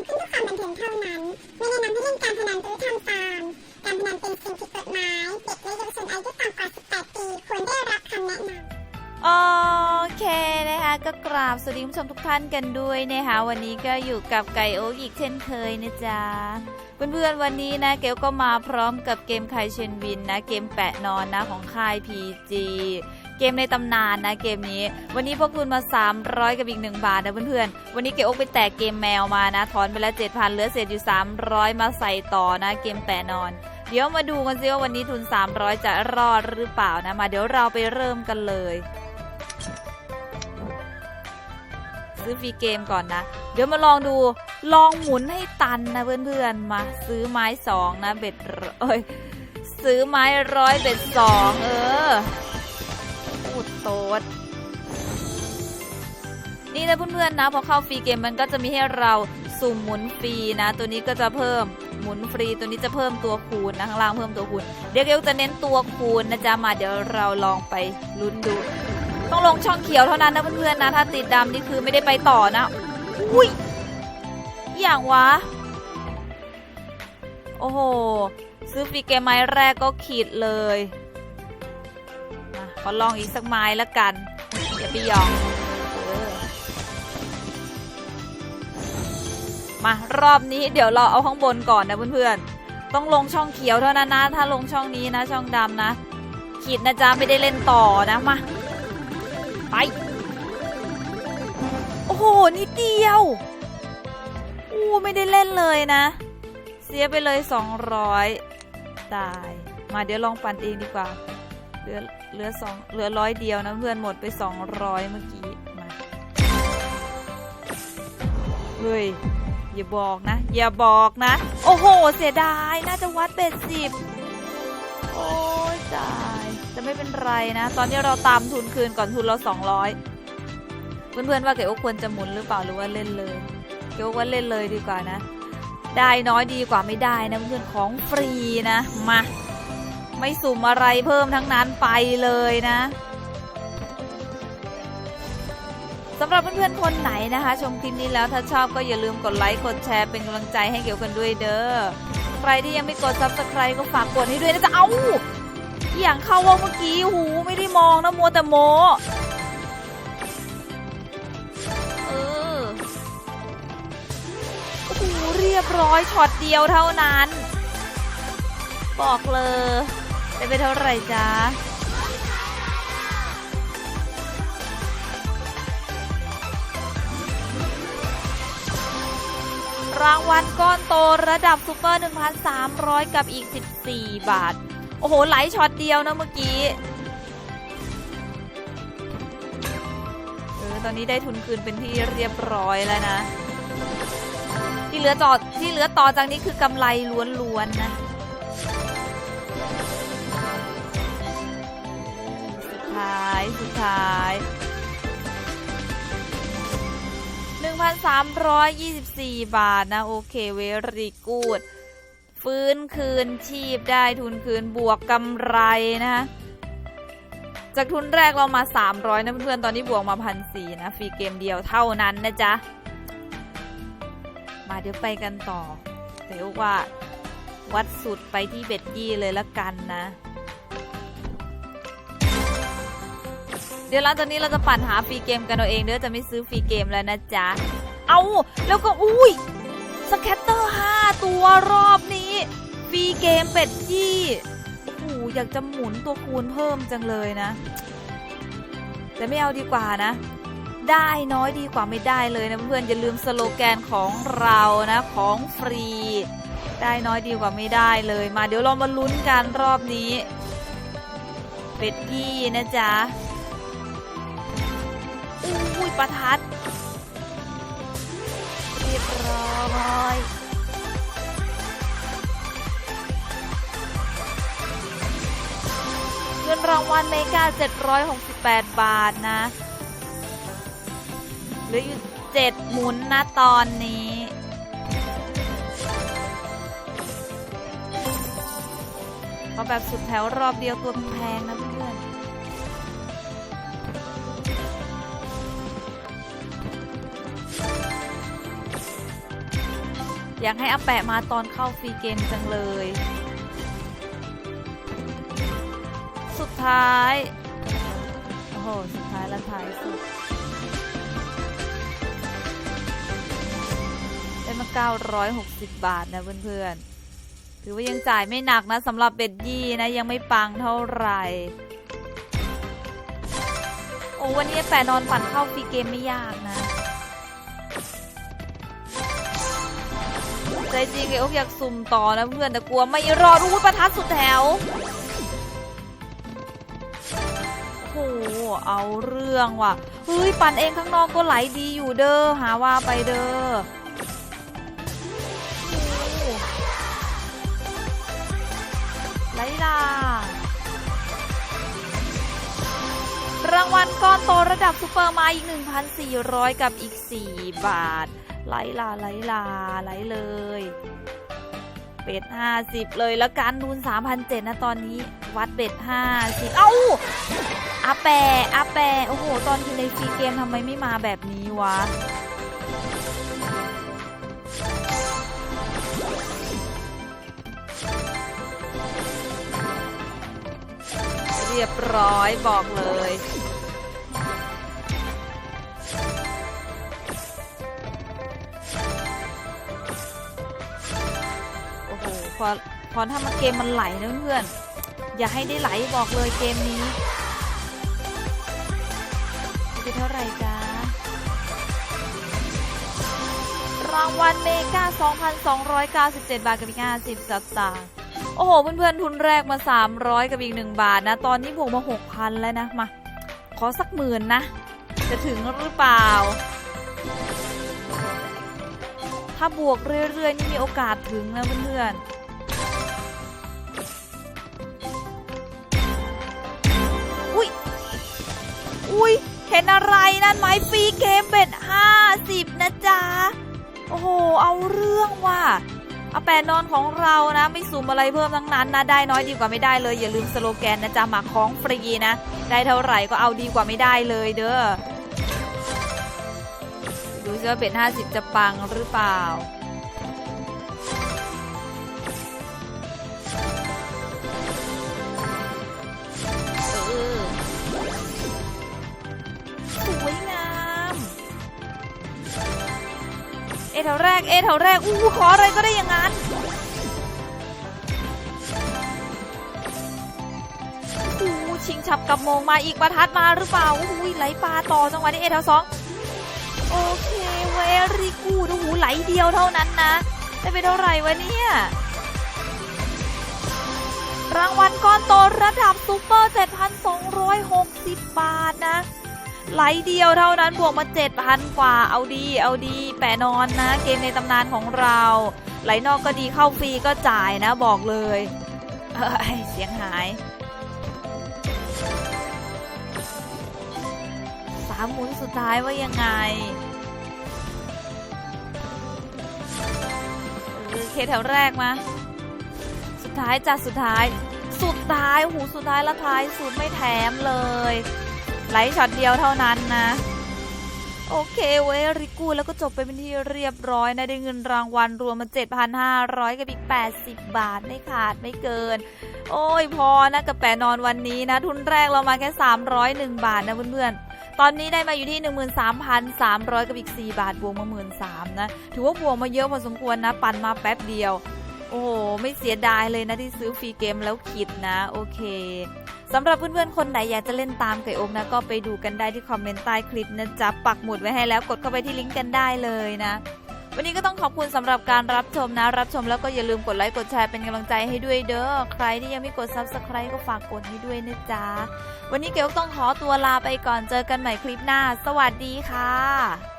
ำขึ้นเพื่อความบันเทิงเท่านั้น ไม่แนะนำให้เล่นการพนันหรือทำตามการพนันเป็นสิ่งผิดกฎหมาย เด็กและเยาวชนอายุต่ำกว่า 18 ปีควรได้รับคำแนะนำโอเคนะคะก็กราบสวัสดีคุณผู้ชมทุกท่านกันด้วยนะคะวันนี้ก็อยู่กับไก่โอ๊กอีกเช่นเคยนะจ๊ะเพื่อนๆวันนี้นะเกลก็มาพร้อมกับเกมไคเชนวินนะเกมแปะนอนนะของค่าย PG เกมในตำนานนะเกมนี้ วันนี้พวกคุณมา 300 กับอีก1บาทนะเพื่อนๆ วันนี้เกโอ๊กไปแตกเกมแมวมานะ ถอนไปแล้ว7,000เหลือเศษอยู่ 300 มาใส่ต่อนะ เกมแปะนอน เดี๋ยวมาดูกันซิว่าวันนี้ทุน 300 จะรอดหรือเปล่านะ มาเดี๋ยวเราไปเริ่มกันเลย ซื้อฟรีเกมก่อนนะ เดี๋ยวมาลองดู ลองหมุนให้ตันนะเพื่อนๆ มาซื้อไม้สองนะเบ็ดร้อยเอ้ย ซื้อไม้ร้อยเบ็ดสองเออ โตดนี่นะเพื่อนๆนะพอเข้าฟรีเกมมันก็จะมีให้เราสุ่มหมุนฟรีนะ ตัวนี้ก็จะเพิ่มหมุนฟรีตัวนี้จะเพิ่มตัวคูณนะข้างล่างเพิ่มตัวคูณเดี๋ยวเกลจะเน้นตัวคูณนะจ๊ะมาเดี๋ยวเราลองไปลุ้นดู ต้องลงช่องเขียวเท่านั้นนะเพื่อนๆนะถ้าติดดำนี่คือไม่ได้ไปต่อนะอุ้ยอย่างวะโอ้โหซื้อฟรีเกมไม้แรกก็ขีดเลย อลองอีกสักไม้ละกัน อย่าไปยองเออมารอบนี้เดี๋ยวเราเอาข้างบนก่อนนะเพื่อนๆ ต้องลงช่องเขียวเท่านั้นนะ ถ้าลงช่องนี้นะ ช่องดำนะ ขีดนะจ๊ะไม่ได้เล่นต่อนะมา ไป โอ้โหนิดเดียวอู้ไม่ได้เล่นเลยนะ เสียไปเลยสองร้อยตาย มาเดี๋ยวลองปั่นเองดีกว่า เหลือสองเหลือร้อยเดียวนะเพื่อนหมดไปสองร้อยเมื่อกี้มาเฮ้ยอย่าบอกนะ อย่าบอกนะ โอ้โห เสียดายน่าจะวัดเบ็ดสิบโอ้ยตายจะไม่เป็นไรนะ ตอนนี้เราตามทุนคืนก่อนทุนเรา200เพื่อนๆว่าเก๋โอควรจะหมุนหรือเปล่าหรือว่าเล่นเลยเก๋โอว่าเล่นเลยดีกว่านะ ได้น้อยดีกว่าไม่ได้นะเพื่อนๆของฟรีนะมา ไม่สุ่มอะไรเพิ่มทั้งนั้นไปเลยนะสำหรับเพื่อนๆคนไหนนะคะ ชมคลิปนี้แล้วถ้าชอบก็อย่าลืมกดไลค์กดแชร์เป็นกำลังใจให้เก๋วกันด้วยเด้อใครที่ยังไม่กด subscribe ก็ฝากกดให้ด้วยนะจ๊ะเอ้าอย่างเข้าว่าเมื่อกี้หูไม่ได้มองนะมัวแต่โมเออโอ้โหเรียบร้อยช็อตเดียวเท่านั้น บอกเลย ได้ไปเท่าไหร่จ๊ะรางวัลก้อนโตระดับซูเปอร์ 1,300 กับอีก 14 บาท โอ้โห ไหลช็อตเดียวนะเมื่อกี้ เออ ตอนนี้ได้ทุนคืนเป็นที่เรียบร้อยแล้วนะ ที่เหลือจอดที่เหลือต่อจากนี้คือกำไรล้วนๆนะ ท้าย สุดท้าย 1,324 บาทนะ โอเคเวรีกูดฟื้นคืนชีพได้ทุนคืนบวกกำไรนะจากทุนแรกเรามา 300 นะเพื่อนๆ ตอนนี้บวกมาพันสนะฟรีเกมเดียวเท่านั้นนะจ๊ะ มาเดี๋ยวไปกันต่อเดี๋ยวว่าวัดสุดไปที่เบ็ดยี่เลยละกันนะ เดี๋ยวหลังจากนี้เราจะปั่นหาฟรีเกมกันเอาเองเดี๋ยวจะไม่ซื้อฟรีเกมแล้วนะจ๊ะ เอาแล้วก็อุ้ยสแคตเตอร์5ตัวรอบนี้ฟรีเกมเป็ดยี่โอ้โหอยากจะหมุนตัวคูณเพิ่มจังเลยนะ แต่ไม่เอาดีกว่านะ ได้น้อยดีกว่าไม่ได้เลยนะเพื่อนอย่าลืมสโลแกนของเรานะของฟรี ได้น้อยดีกว่าไม่ได้เลยมาเดี๋ยวเรามาลุ้นกันรอบนี้เป็ดยี่นะจ๊ะ ประทัดเรียบร้อยเงินรางวัลเมกา 768 บาทนะเหลืออยู่7หมุนนะตอนนี้เอาแบบสุดแถวรอบเดียวตัวแพงนะเพื่อน อยากให้อาแปะมาตอนเข้าฟรีเกมจังเลย สุดท้าย โอ้โห สุดท้ายและท้ายสุดได้มา 960 บาทนะเพื่อนๆ ถือว่ายังจ่ายไม่หนักนะสำหรับเบ็ดยี่นะ ยังไม่ปังเท่าไหร่โอ้วันนี้แปะนอนปั่นเข้าฟรีเกมไม่ยากนะ ใจจริงไอ้โอ๊กอยากสุ่มต่อนะเพื่อนแต่กลัวไม่รอดอู้ประทัดสุดแถวโอ้โหเอาเรื่องว่ะเฮ้ยปั่นเองข้างนอกก็ไหลดีอยู่เด้อหาว่าไปเด้อไหลล่ะรางวัลก้อนโตระดับซูเปอร์มาอีก 1,400 กับอีก 4 บาท ไหลลาไหลลาไหลเลยเป็ด50เลยแล้วกันดูน3,007นะตอนนี้วัดเบ็ด50เอ้าอาแปอาแปโอ้โห ตอนอยู่ในฟรีเกมทำไมไม่มาแบบนี้วะเรียบร้อยบอกเลย โอ้โหพอพอถ้ามาเกมมันไหลนะเพื่อน อย่าให้ได้ไหลบอกเลยเกมนี้จะเท่าไหร่จ้ารางวัลเมกา 2,297 บาทกับอีก 50สตางค์โอ้โห เพื่อนๆ ทุนแรกมา 300 กับอีก 1 บาทนะ ตอนนี้บวกมา 6,000 แล้วนะ มา ขอสักหมื่นนะ จะถึงหรือเปล่า ถ้าบวกเรื่อยๆ นี่มีโอกาสถึงนะเพื่อนๆ อุ้ยเห็นอะไรนั่นไหมฟรีเกมเป็ด50นะจ๊ะ โอ้โห เอาเรื่องว่ะเอาแปนอนของเรานะ ไม่สุ่มอะไรเพิ่มทั้งนั้นนะ ได้น้อยดีกว่าไม่ได้เลย อย่าลืมสโลแกนนะจ๊ะหมาของฟรีนะ ได้เท่าไหร่ก็เอาดีกว่าไม่ได้เลยเด้อดูซิว่าเป็ด50จะปังหรือเปล่า อแถวแรกเอแถวแรกอู้ขออะไรก็ได้อย่างนั้นอู้ชิงฉับกับมงมาอีกประทัดมาหรือเปล่าอู้ยไหลปลาต่อจังหวะนี้เอแถวสองโอเคเวรีกูดโอ้โหไหลเดียวเท่านั้นนะได้ไปเท่าไหร่วะเนี่ยรางวัลก้อนโตระดับซูเปอร์ 7,260 บาทนะ ไหลเดียวเท่านั้นบวกมา7,000กว่าเอาดีเอาดีแปะนอนนะ เกมในตำนานของเรา ไหลนอกก็ดีเข้าฟรีก็จ่ายนะบอกเลยเเสียงหายสามหมุนสุดท้ายว่ายังไงเคแถวแรกมาสุดท้ายจ้ะสุดท้าย สุดท้ายหูสุดท้ายละท้ายสุดไม่แถมเลย ไหลช็อตเดียวเท่านั้นนะ โอเคเว้ยริกูแล้วก็จบไปเป็นที่เรียบร้อยนะได้เงินรางวัลรวมมา 7,500 กับอีก 80 บาทไม่ขาดไม่เกิน โอ้ยพอนะกับแปะนอนวันนี้นะ ทุนแรกเรามาแค่ 301 บาทนะเพื่อนๆ ตอนนี้ได้มาอยู่ที่ 13,300 กับอีก 4 บาทบวกมา13,000นะถือว่าบวกมาเยอะพอสมควรนะ ปั่นมาแป๊บเดียว โอ้โหไม่เสียดายเลยนะที่ซื้อฟรีเกมแล้วคิดนะ โอเค สำหรับเพื่อนๆคนไหนอยากจะเล่นตามไก่โอมนะก็ไปดูกันได้ที่คอมเมนต์ใต้คลิปนะจ๊ะปักหมุดไว้ให้แล้วกดเข้าไปที่ลิงก์กันได้เลยนะ วันนี้ก็ต้องขอบคุณสำหรับการรับชมนะ รับชมแล้วก็อย่าลืมกดไลค์กดแชร์เป็นกำลังใจให้ด้วยเด้อใครที่ยังไม่กด subscribe ก็ฝากกดให้ด้วยนะจ๊ะวันนี้เก๋ก็ต้องขอตัวลาไปก่อนเจอกันใหม่คลิปหน้า สวัสดีค่ะ